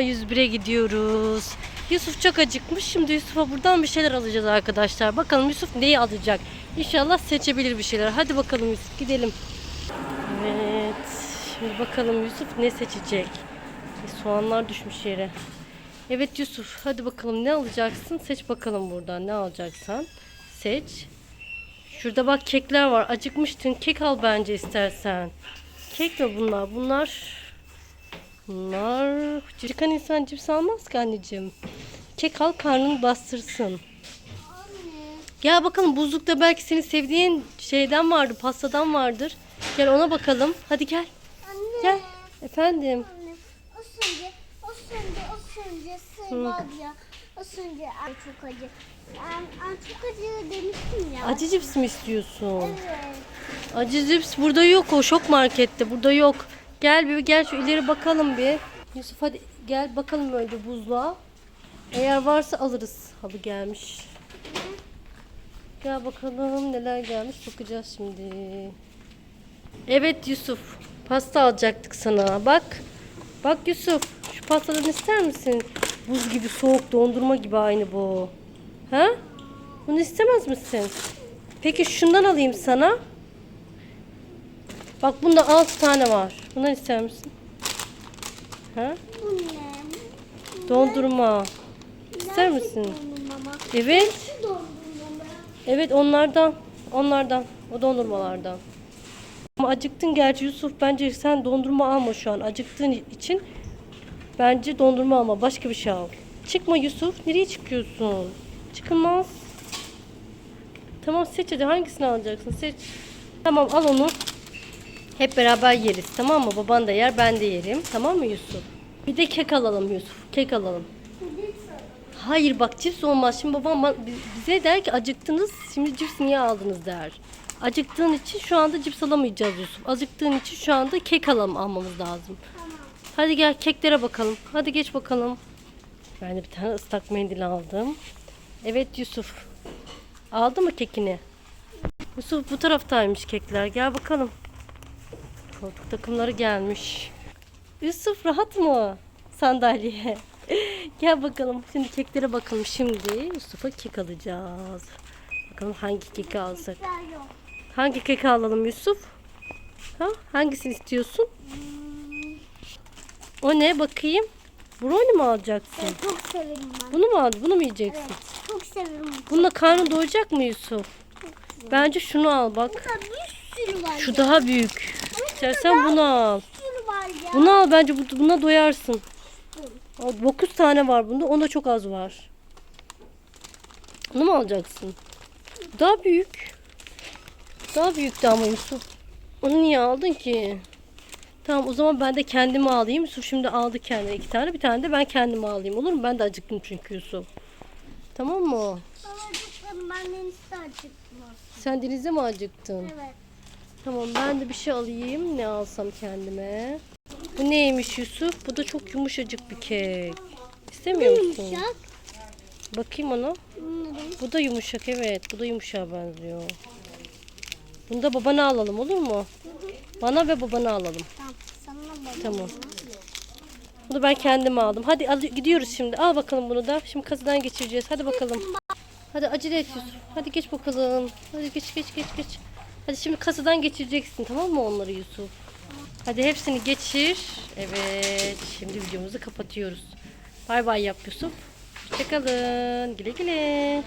A101'e gidiyoruz. Yusuf çok acıkmış. Şimdi Yusuf'a buradan bir şeyler alacağız arkadaşlar. Bakalım Yusuf neyi alacak? İnşallah seçebilir bir şeyler. Hadi bakalım Yusuf gidelim. Evet. Şimdi bakalım Yusuf ne seçecek? E, soğanlar düşmüş yere. Evet Yusuf hadi bakalım ne alacaksın? Seç bakalım buradan ne alacaksan. Seç. Şurada bak kekler var. Acıkmıştın. Kek al bence istersen. Kek mi bunlar? Bunlar Bunlar Çıkan insan cips almaz ki anneciğim. Kek al karnını bastırsın. Gel bakalım buzlukta belki senin sevdiğin şeyden vardı, pastadan vardır. Gel ona bakalım. Hadi gel. Anne. Gel. Efendim. Anne. O sence, o sence, o sence şey var ya. O sence ay çok acı. Ay çok acı demiştim ya. Acı cips mi istiyorsun? Evet. Acı cips burada yok o şok markette burada yok. Gel bir gel şu ileri bakalım bir. Yusuf hadi gel bakalım önce buzluğa. Eğer varsa alırız. Halı gelmiş. Gel bakalım neler gelmiş bakacağız şimdi. Evet Yusuf pasta alacaktık sana bak. Bak Yusuf şu pastadan ister misin? Buz gibi soğuk dondurma gibi aynı bu. Ha? Bunu istemez misin? Peki şundan alayım sana. Bak bunda 6 tane var. Bundan ister misin? Ha? Bu ne? Dondurma. İster misin? Evet. Evet onlardan. Onlardan. O dondurmalardan. Ama acıktın gerçi Yusuf. Bence sen dondurma alma şu an. Acıktığın için bence dondurma alma. Başka bir şey al. Çıkma Yusuf. Nereye çıkıyorsun? Çıkılmaz. Tamam seç hadi. Hangisini alacaksın? Seç. Tamam al onu. Hep beraber yeriz. Tamam mı? Baban da yer ben de yerim. Tamam mı Yusuf? Bir de kek alalım Yusuf. Kek alalım. Hayır bak cips olmaz. Şimdi babam ba- bize der ki acıktınız. Şimdi cips niye aldınız der. Acıktığın için şu anda cips alamayacağız Yusuf. Acıktığın için şu anda kek alalım almamız lazım. Hadi gel keklere bakalım. Hadi geç bakalım. Ben de bir tane ıslak mendil aldım. Evet Yusuf. Aldı mı kekini? Yusuf bu taraftaymış kekler. Gel bakalım. Koltuk takımları gelmiş. Yusuf rahat mı? Sandalye. Gel bakalım. Şimdi keklere bakalım. Şimdi Yusuf'a kek alacağız. Bakalım hangi keki alsak. Hangi keki alalım Yusuf? Ha? Hangisini istiyorsun? O ne bakayım? Brownie mi alacaksın? Ben çok severim ben. Bunu mu aldın? Bunu mu yiyeceksin? Çok severim. Bununla karnın doyacak mı Yusuf? Bence şunu al bak. Burada bir sürü var Şu ya. daha büyük. İstersen bunu al. Bunu al bence bu- buna doyarsın. 9 tane var bunda. Onda çok az var. Bunu mu alacaksın? Daha büyük. Daha büyüktü ama Yusuf. Onu niye aldın ki? Tamam o zaman ben de kendimi alayım. Yusuf şimdi aldı kendine iki tane. Bir tane de ben kendime alayım. Olur mu? Ben de acıktım çünkü Yusuf. Tamam mı? Baba acıktım. Ben de acıktım. Sen denizde mi acıktın? Evet. Tamam ben de bir şey alayım. Ne alsam kendime? Bu neymiş Yusuf? Bu da çok yumuşacık bir kek. İstemiyor musun? Yumuşak. Bakayım ona. Bu da yumuşak evet. Bu da yumuşağa benziyor. Bunu da babana alalım olur mu? Bana ve babana alalım. Tamam. Sana baba. Tamam. Bunu ben kendime aldım. Hadi al- gidiyoruz şimdi. Al bakalım bunu da. Şimdi kasadan geçireceğiz. Hadi bakalım. Hadi acele et Yusuf. Hadi geç bakalım. Hadi geç geç geç geç. Hadi şimdi kasadan geçireceksin tamam mı onları Yusuf? Hadi hepsini geçir. Evet. Şimdi videomuzu kapatıyoruz. Bay bay yap Yusuf. Hoşçakalın. Güle güle.